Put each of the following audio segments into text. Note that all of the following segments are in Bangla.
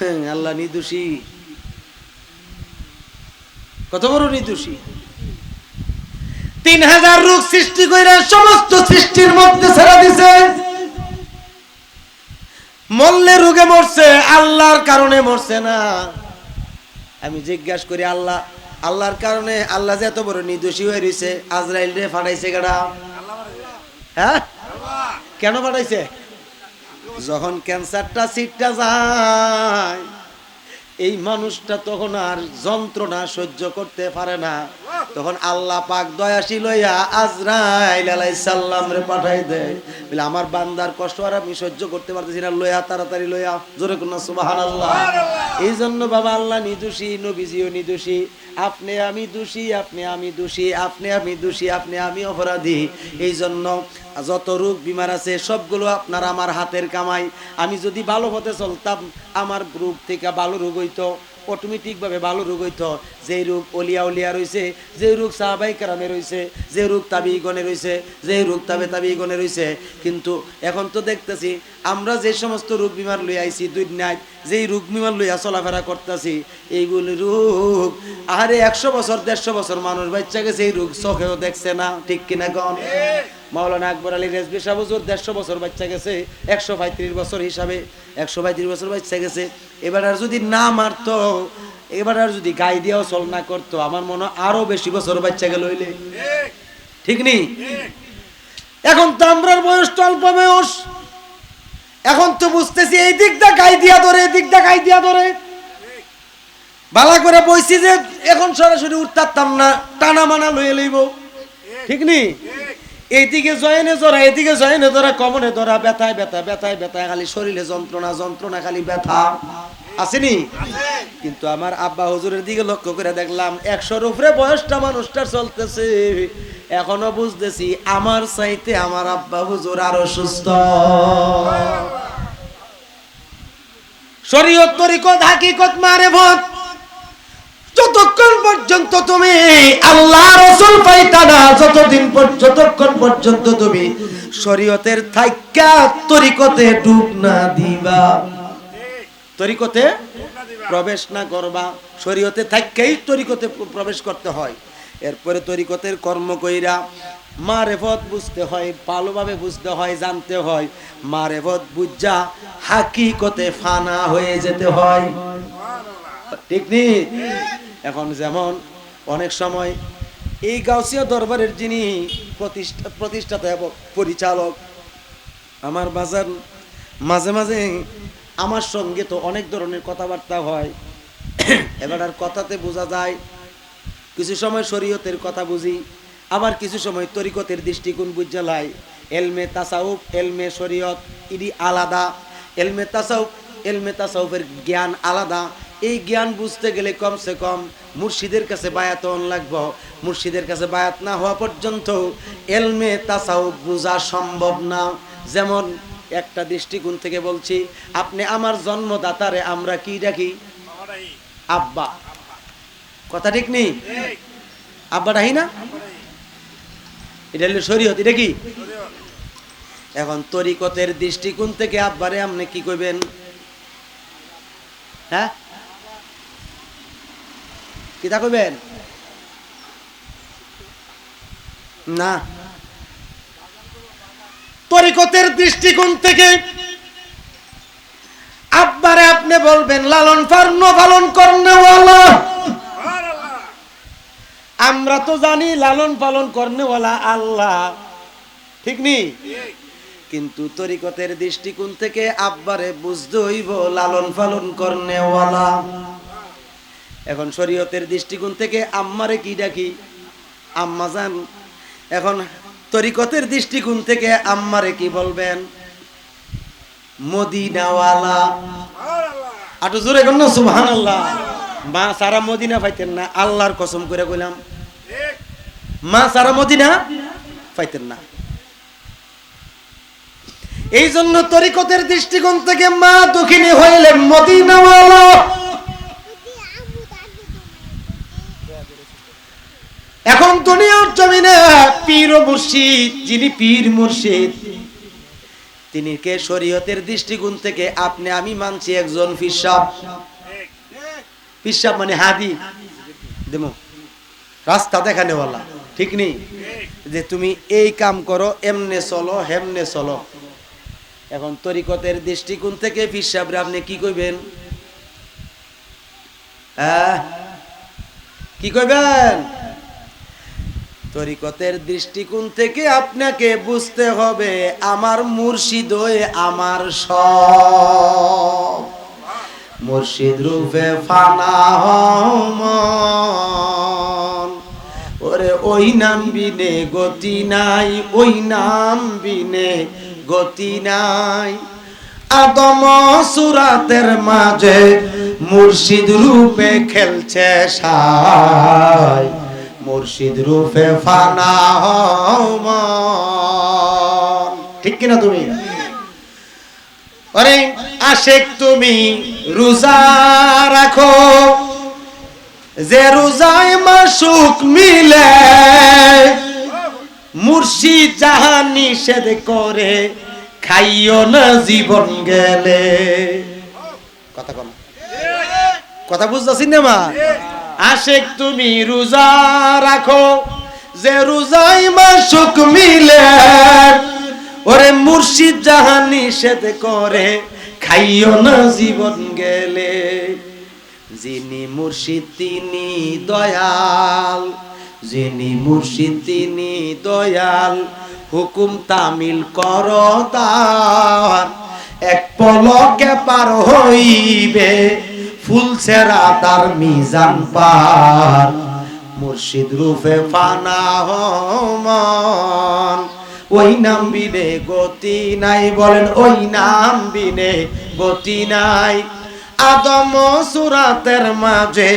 হ্যাঁ, আল্লাহ নিদোষী কত বড় নিদোষী তিন হাজার রোগ সৃষ্টি করে সমস্ত সৃষ্টির মধ্যে ছেড়ে দিছে। মল্লে রোগে মরছে আল্লাহর কারণে মরছে না। আমি জিজ্ঞাসা করি আল্লাহ আল্লাহর কারণে আল্লাহ যে এত বড় নির্দোষী হয়ে রয়েছে আজরাইল রে ফাটাইছে কেডা? হ্যাঁ? কেন ফাটাইছে? যখন ক্যান্সারটা সিটটা যায় এই মানুষটা তখন আর যন্ত্রণা সহ্য করতে পারে না। তখন আল্লাহ পাক দয়াশী লইয়া আজরাইল আলাইহিস সালাম রে পাঠাই দেয়। বলে আমার বান্দার কষ্ট আর আমি সহ্য করতে পারতেছি না। লইয়া তাড়াতাড়ি লইয়া জোরে কোন সুবহানাল্লাহ। এই জন্য বাবা আল্লাহ নিদোষী নবীজিও নিদোষী আপনি আমি দোষী আপনি আমি দোষী আপনি আমি দোষী আপনি আমি অপরাধী। এই জন্য যত রোগ বিমার আছে সবগুলো আপনার আমার হাতের কামাই। আমি যদি ভালো হতে চলতাম আমার রোগ থেকে ভালো রোগ হইতো। অটোমেটিকভাবে ভালো রোগ হইতো। যে রোগ অলিয়া উলিয়া রয়েছে যে রোগ সাহাবাই কারামে রয়েছে যে রোগ তাবি গণে রয়েছে যে রোগ তাবে তাবি গণে রয়েছে কিন্তু এখন তো দেখতেছি, আমরা যে সমস্ত রোগ বিমার লই আইছি, দুই নাই যেই রোগ বিমার লইয়া চলাফেরা করতেছি, এইগুলি রোগ, আরে একশো বছর, দেড়শো বছর মানুষ বাচ্চা গেছে, এই রোগ চোখেও দেখছে না, ঠিক কিনা কন? মাওলানা আকবর আলী রেজবি হুজুর দেড়শো বছর বাচ্চা গেছে, একশো পঁয়ত্রিশ বছর হিসাবে একশো পঁয়ত্রিশ বছর বাচ্চা গেছে। এবার আর যদি না মারতো, এবার আর যদি গাই দিয়েও চল না করতো, আমার মনে আরও বেশি বছর বাচ্চা গেল হইলে। ঠিক নেই এখন তো আমরার বয়স তো অল্প বয়স। এখন তো বুঝতেছি এই দিকটা গাই দিয়া ধরে, এই দিকটা গাই দিয়া ধরে। বালা করে বইছি যে এখন সরাসরি উঠতাম না, টানা মানা লইয়ে লইব। ঠিক নেই এইদিকে জয়েনে ধরা এদিকে জয়েনে ধরা কমনে ধরা ব্যথায় ব্যথা ব্যথায় ব্যথায়, খালি শরীরে যন্ত্রণা যন্ত্রণা, খালি ব্যথা। আসেনি? কিন্তু আমার আব্বা হুজুরের দিকে লক্ষ্য করে দেখলাম, একশোর উপরে বয়সটা মানুষটার চলতেছে। এখনও বুঝতেছি, আমার চাইতে আমার আব্বা হুজুর আরও সুস্থ। শরীয়ত তরিকত, হাকিকত মারে ভোট যতক্ষণ পর্যন্ত তুমি আল্লাহ রসুল পাইতা না, যতদিন যতক্ষণ পর্যন্ত তুমি শরীয়তের থাইকা তরিকতে ডুব না দিবা। তরিকতে প্রবেশ না করবা। শরীয়তে থাইকাই তরিকতে প্রবেশ করতে হয়। এরপরে তরিকতের কর্ম কইরা মারেফত বুঝতে হয়, ভালোভাবে বুঝতে হয়, জানতে হয়। মারেফত বুঝা হাকিকতে ফানা হয়ে যেতে হয়। ঠিক নি? এখন যেমন অনেক সময় এই গাউসিয়া দরবারের যিনি প্রতিষ্ঠা প্রতিষ্ঠাতা এবং পরিচালক, আমার বাজার মাঝে মাঝে আমার সঙ্গে তো অনেক ধরনের কথাবার্তা হয়। এবার আর কথাতে বোঝা যায়, কিছু সময় শরীয়তের কথা বুঝি, আবার কিছু সময় তরিকতের দৃষ্টিকোণ বুঝা লাই। এলমে তাসাউফ, এলমে শরীয়ত ইডি আলাদা। এলমে তাসাউফ, এলমে তাসাউফের জ্ঞান আলাদা। এই জ্ঞান বুঝতে গেলে কমসে কম মুর্শিদের কাছে বায়াত লাগব। মুর্শিদের কাছে বায়াত না হওয়া পর্যন্ত এলমে তাসাউফ বোঝা সম্ভব না। যেমন একটা দৃষ্টিকোণ থেকে বলছি, আপনি আমার জন্মদাতারে আমরা কি ডাকি? আব্বা। কথা ঠিক নেই? আব্বা ডাহি না? এটা হলো শরীয়ত, এটা কি? এখন তরিকতের দৃষ্টিকোণ থেকে আব্বারে আপনি কি কইবেন? হ্যাঁ? কিতা কইবেন? না। তরিকতের দৃষ্টিকোণ থেকে আব্বারে আপনি বলবেন, লালন পালন পালন করনেওয়ালা। আমরা তো জানি লালন পালন করনেওয়ালা আল্লাহ। ঠিক নেই কিন্তু তরিকতের দৃষ্টিকোণ থেকে আব্বারে বুঝতে হইব, লালন পালন করনেওয়ালা। এখন শরীয়তের দৃষ্টিকোণ থেকে আম্মারে কি ডাকি? আম্মা জান। এখন তরিকতের দৃষ্টিকোণ থেকে আম্মারে কি বলবেন? মদিনাওয়ালা। আটু জোরে কর না, সুবহানাল্লাহ। মা সারা মদিনা পাইতেন না, আল্লাহর কসম করে কইলাম। মা সারা মদিনা পাইতেন না। এই জন্য তরিকতের দৃষ্টিকোণ থেকে মা দক্ষিণী হইলেন মদিনাওয়ালা। এখন দুনিয়ার জমিনে পীর মুর্শিদ, যিনি পীর মুর্শিদ। তিনি কে? শরীয়তের দৃষ্টিকোণ থেকে আপনি, আমি মানছি একজন ফিসাব ফিসাব মানে হাদি দেমো, রাস্তা দেখানে বলা ঠিক নেই? যে তুমি এই কাম করো, এমনে চলো, হেমনে চলো। এখন তরিকতের দৃষ্টিকোণ থেকে ফিসাবরে আপনি কি কইবেন? হ্যাঁ? কি কইবেন? তরিকতের দৃষ্টিকোণ থেকে আপনাকে বুঝতে হবে, আমার মুর্শিদ হয়ে আমার সব। মুর্শিদ রূপে ফানা ওরে, ওই নাম বিনে গতি নাই, ওই নাম বিনে গতি নাই। আদম সুরাতের মাঝে মুর্শিদ রূপে খেলছে সাই। মুর্শিদ রূপে ফানা ঠিক কিনা তুমি? অরে আশেক তুমি রোজা রাখো। যে রোজায় মাসুক মিলে মুর্শিদ জাহান নিষেধ করে, খাইও না জীবন গেলে। কথা কম। কথা বুঝতেছি না মা? আশেক, তুমি রোজা রাখো। যে রোজায় মাসুক মিলে, ওরে মুর্শিদ জাহান নিষেধ করে, খাইও না জীবন গেলে। যিনি মুর্শিদ, তিনি দয়াল। যিনি মুর্শিদ, তিনি দয়াল। হুকুম তামিল কর তার। এক পলকে পার হইবে ফুল ছেড়া তার মিজান পার। মুর্শিদ রূপে ফানা হমন ওই নাম বিনে গতি নাই, বলেন ওই নাম বিনে গতি নাই। আদম সুরাতের মাঝে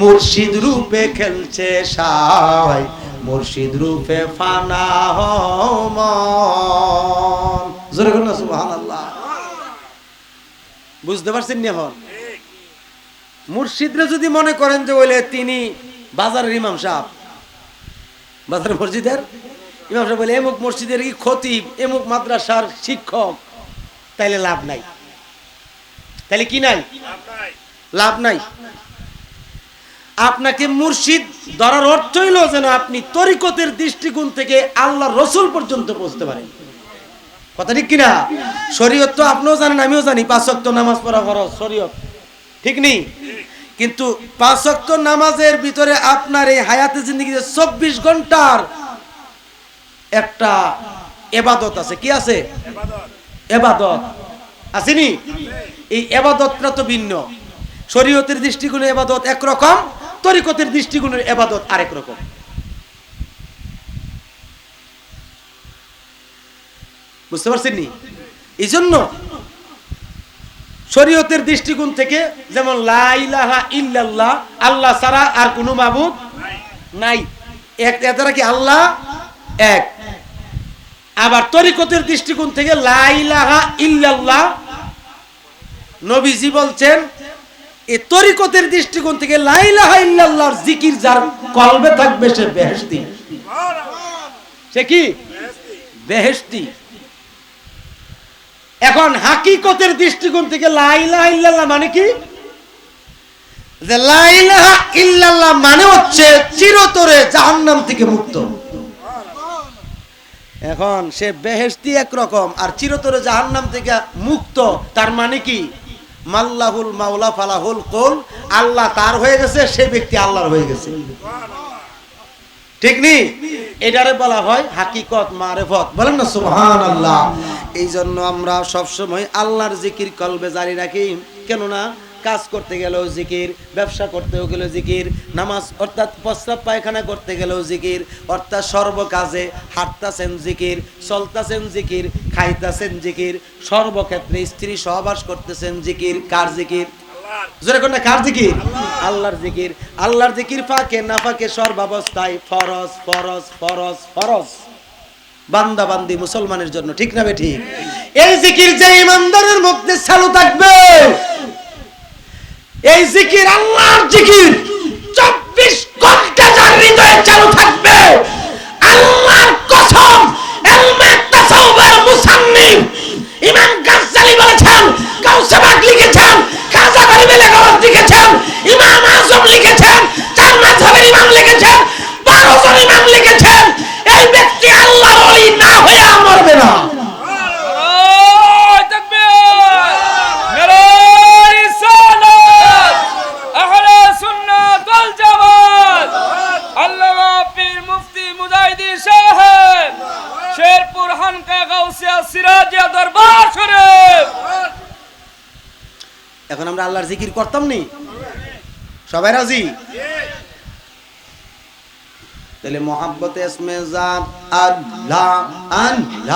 মুর্শিদ রূপে খেলছে সাই মুর্শিদ রূপে ফানা হমন জোরে করুন সুবহানাল্লাহ। বুঝতে পারছেন নি এখন? মুর্শিদরা যদি মনে করেন যে বলে তিনি বাজারের ইমাম সাহেব, বাজার মসজিদের ইমাম সাহেব বলে, এমুক মসজিদের কি খতিব, এমুক মাদ্রাসার শিক্ষক, তাইলে লাভ নাই। তাইলে কি নাই? লাভ নাই। আপনাকে মুর্শিদ ধরার অর্থ হইল যেন আপনি তরিকতের দৃষ্টিকোণ থেকে আল্লাহ রসুল পর্যন্ত পৌঁছতে পারেন। কথা ঠিক কিনা? শরীয়ত তো আপনিও জানেন, আমিও জানি, পাঁচ নামাজ পড়া ফরজ, শরীয়ত। ঠিক নেই? কিন্তু পাঁচ ওয়াক্ত নামাজের ভিতরে আপনার এই হায়াতে জিন্দগিতে চব্বিশ ঘণ্টার একটা এবাদত আছে। কি আছে? এবাদত। আসেনি? এই এবাদতটা তো ভিন্ন। শরীয়তের দৃষ্টিকোণে এবাদত একরকম, তরিকতের দৃষ্টিকোণের এবাদত আরেক রকম। বুঝতে পারছেন নি? এই জন্য শরীয়তের দৃষ্টিকোণ থেকে যেমন ইল্লাল্লাহ, আল্লাহ ছাড়া আর কোনো মাবুদ নাই। এক এতারা কি আল্লাহ এক? আবার তরিকতের দৃষ্টিকোণ থেকে লা ইলাহা ইল্লাল্লাহ, নবীজি বলছেন এই তরিকতের দৃষ্টিকোণ থেকে লা ইলাহা ইল্লাল্লাহর জিকির যার কলবে থাকবে সে বেহেশতি। সে কি? বেহেশতি। এখন হাকিকতের দৃষ্টিকোণ থেকে লা ইলাহা ইল্লাল্লাহ মানে কি? যে লা ইল্লাল্লাহ মানে হচ্ছে চিরতরে জাহান্নাম থেকে মুক্ত। এখন সে বেহেশতি একরকম আর চিরতরে জাহান্নাম থেকে মুক্ত, তার মানে কি? মাল্লাহুল মাওলা ফালাহুল কোল, আল্লাহ তার হয়ে গেছে, সে ব্যক্তি আল্লাহর হয়ে গেছে। ঠিক নি? এটারে বলা হয় হাকিকত, মারেফত। বলেন না সুবহান আল্লাহ এই জন্য আমরা সব সময় আল্লাহর জিকির কলবে জারি রাখি। কেননা, কাজ করতে গেলেও জিকির, ব্যবসা করতেও গেলেও জিকির, নামাজ, অর্থাৎ প্রস্রাব পায়খানা করতে গেলেও জিকির, অর্থাৎ সর্বকাজে হাঁটতাছেন জিকির, চলতাছেন জিকির, খাইতাছেন জিকির, সর্বক্ষেত্রে স্ত্রী সহবাস করতেছেন জিকির, কার জিকির? জোরে কোন কার জিকির? আল্লাহর জিকির। আল্লাহর জিকির ফাঁকে না ফাঁকে সর্বাবস্থায় ফরজ ফরজ ফরজ ফরজ। বান্দা বান্দি মুসলমানের জন্য ঠিক না বে ঠিক? এই জিকির যে ইমানদারের মধ্যে চালু থাকবে এই জিকির আল্লাহর জিকির চব্বিশ ঘণ্টা যার হৃদয়ে চালু থাকবে। আল্লাহর কসম এলমে তাসাউফের মুসান্নিফ এখন আমরা আল্লাহর জিকির করতাম নি? সবাই রাজি? তাহলে মোহাব্বত এসমে জাত আল্লাহ আল্লাহ।